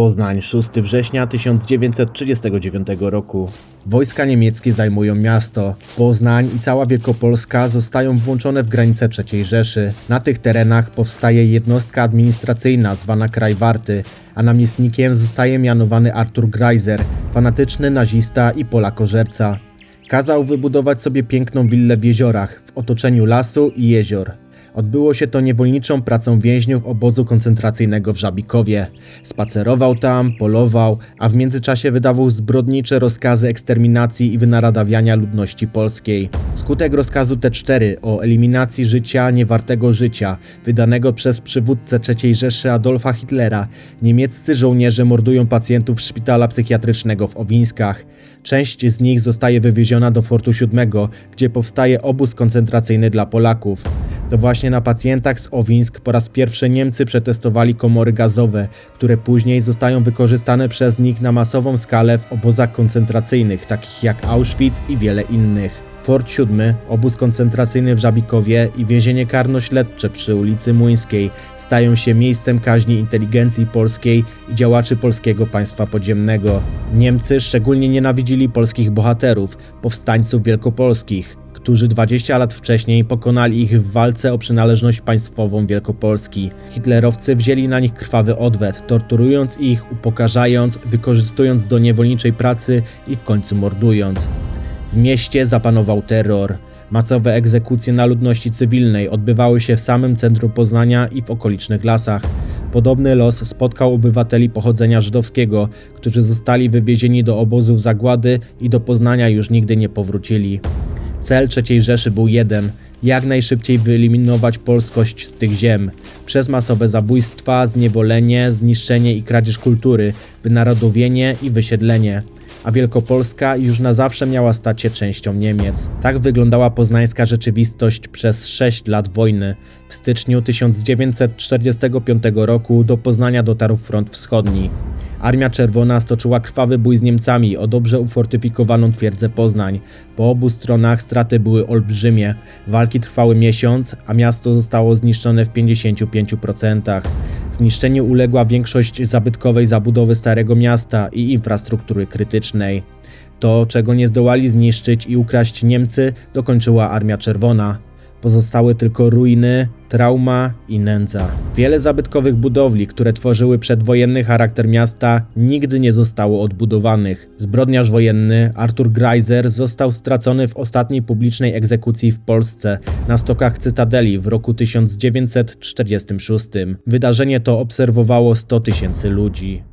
Poznań, 6 września 1939 roku. Wojska niemieckie zajmują miasto. Poznań i cała Wielkopolska zostają włączone w granice III Rzeszy. Na tych terenach powstaje jednostka administracyjna zwana Kraj Warty, a namiestnikiem zostaje mianowany Artur Greiser, fanatyczny nazista i Polakożerca. Kazał wybudować sobie piękną willę w jeziorach, w otoczeniu lasu i jezior. Odbyło się to niewolniczą pracą więźniów obozu koncentracyjnego w Żabikowie. Spacerował tam, polował, a w międzyczasie wydawał zbrodnicze rozkazy eksterminacji i wynaradawiania ludności polskiej. Skutek rozkazu T4 o eliminacji życia niewartego życia, wydanego przez przywódcę III Rzeszy Adolfa Hitlera, niemieccy żołnierze mordują pacjentów szpitala psychiatrycznego w Owińskach. Część z nich zostaje wywieziona do Fortu VII, gdzie powstaje obóz koncentracyjny dla Polaków. To właśnie na pacjentach z Owińsk po raz pierwszy Niemcy przetestowali komory gazowe, które później zostają wykorzystane przez nich na masową skalę w obozach koncentracyjnych, takich jak Auschwitz i wiele innych. Fort VII, obóz koncentracyjny w Żabikowie i więzienie karno-śledcze przy ulicy Młyńskiej stają się miejscem kaźni inteligencji polskiej i działaczy polskiego państwa podziemnego. Niemcy szczególnie nienawidzili polskich bohaterów, powstańców wielkopolskich, którzy 20 lat wcześniej pokonali ich w walce o przynależność państwową Wielkopolski. Hitlerowcy wzięli na nich krwawy odwet, torturując ich, upokarzając, wykorzystując do niewolniczej pracy i w końcu mordując. W mieście zapanował terror. Masowe egzekucje na ludności cywilnej odbywały się w samym centrum Poznania i w okolicznych lasach. Podobny los spotkał obywateli pochodzenia żydowskiego, którzy zostali wywiezieni do obozów zagłady i do Poznania już nigdy nie powrócili. Cel III Rzeszy był jeden jak najszybciej wyeliminować polskość z tych ziem przez masowe zabójstwa, zniewolenie, zniszczenie i kradzież kultury, wynarodowienie i wysiedlenie. A Wielkopolska już na zawsze miała stać się częścią Niemiec. Tak wyglądała poznańska rzeczywistość przez 6 lat wojny. W styczniu 1945 roku do Poznania dotarł front wschodni. Armia Czerwona stoczyła krwawy bój z Niemcami o dobrze ufortyfikowaną twierdzę Poznań. Po obu stronach straty były olbrzymie. Walki trwały miesiąc, a miasto zostało zniszczone w 55%. Zniszczeniu uległa większość zabytkowej zabudowy Starego Miasta i infrastruktury krytycznej. To, czego nie zdołali zniszczyć i ukraść Niemcy, dokończyła Armia Czerwona. Pozostały tylko ruiny, trauma i nędza. Wiele zabytkowych budowli, które tworzyły przedwojenny charakter miasta, nigdy nie zostało odbudowanych. Zbrodniarz wojenny Artur Greiser został stracony w ostatniej publicznej egzekucji w Polsce na stokach Cytadeli w roku 1946. Wydarzenie to obserwowało 100 tysięcy ludzi.